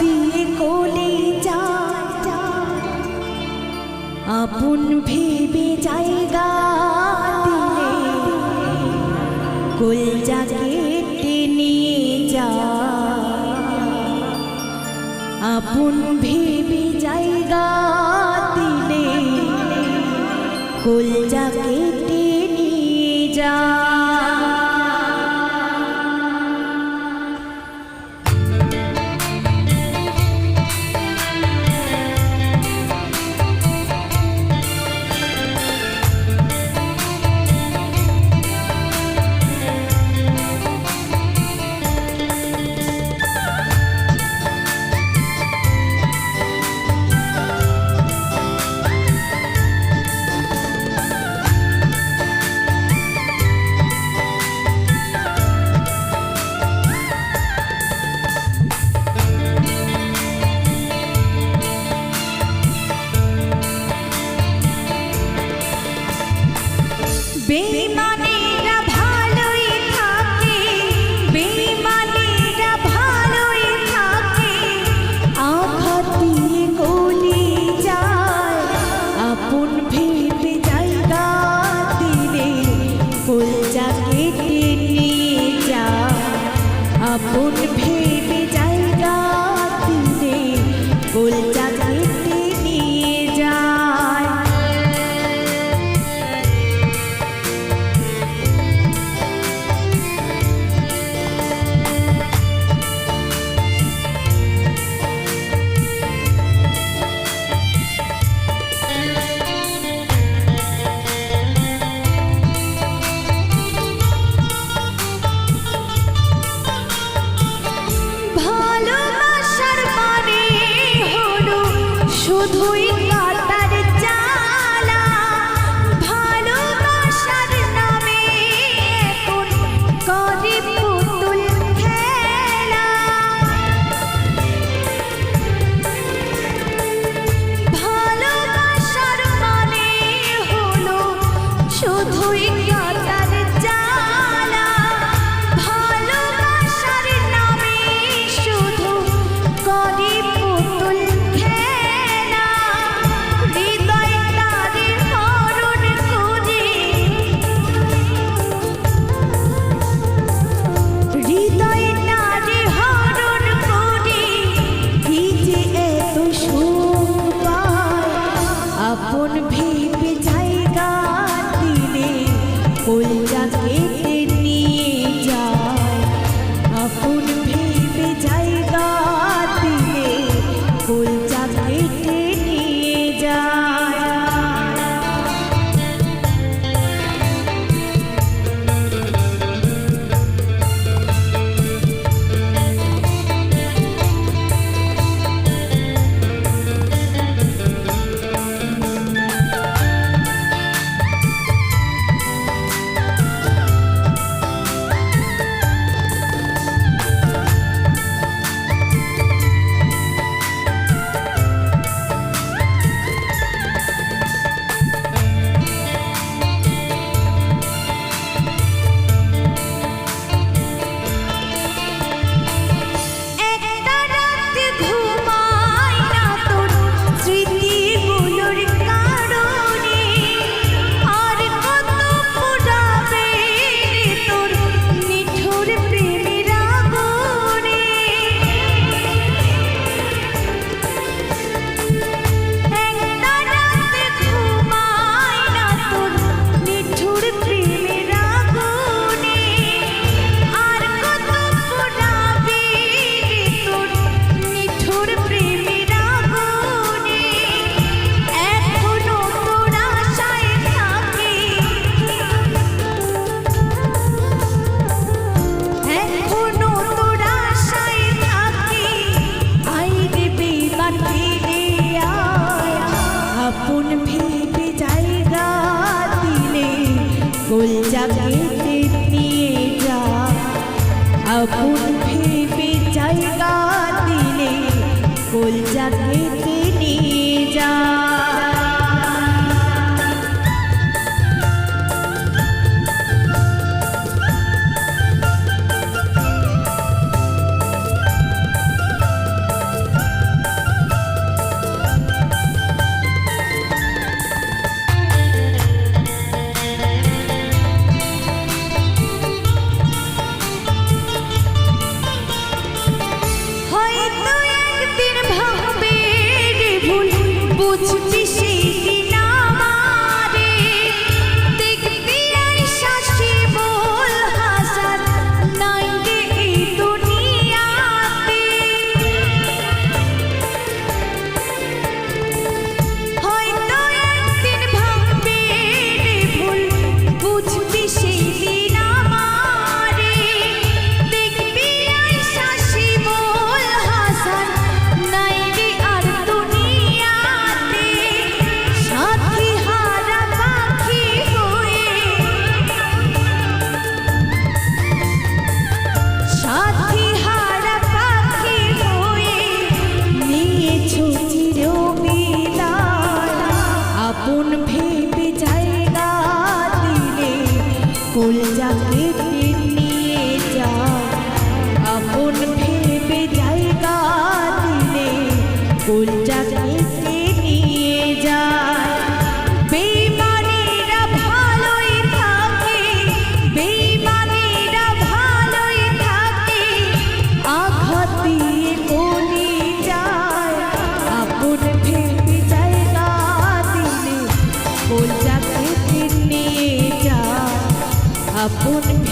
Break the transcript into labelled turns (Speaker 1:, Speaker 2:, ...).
Speaker 1: দিয়ে কোলে যায়, আপন ভেবে জায়গা দিলে কলজা কেটে নিয়ে যা আপন ভেবে জায়গা দিলে কলজা কেটে Apo মন ভেবে যাই রাত দিলে গোল জাগে নিয়ে যা। আপন ভাবে বুঝ আপন